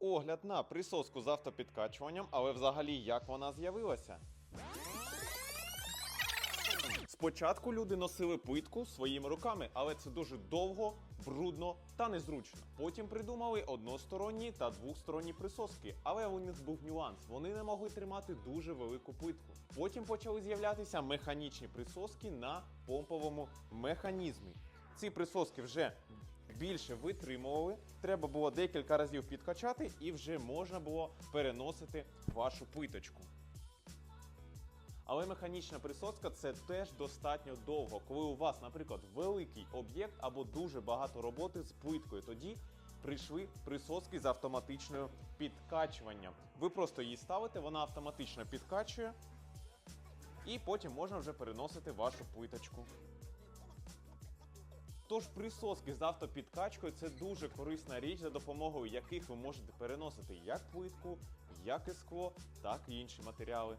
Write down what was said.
огляд на присоску з автопідкачуванням, але взагалі як вона з'явилася. Спочатку люди носили плитку своїми руками, але це дуже довго, брудно та незручно. Потім придумали односторонні та двосторонні присоски, але у них був нюанс. Вони не могли тримати дуже велику плитку. Потім почали з'являтися механічні присоски на помповому механізмі. Ці присоски вже більше витримували. Треба було декілька разів підкачати, і вже можна було переносити вашу плиточку. Але механічна присоска це теж достатньо довго. Коли у вас, наприклад, великий об'єкт або дуже багато роботи з плиткою, тоді прийшли присоски з автоматичною підкачуванням. Ви просто її ставите, вона автоматично підкачує, і потім можна вже переносити вашу плиточку. Тож присоски з автопідкачкою це дуже корисна річ, за допомогою яких ви можете переносити як плитку, як і скло, так і інші матеріали.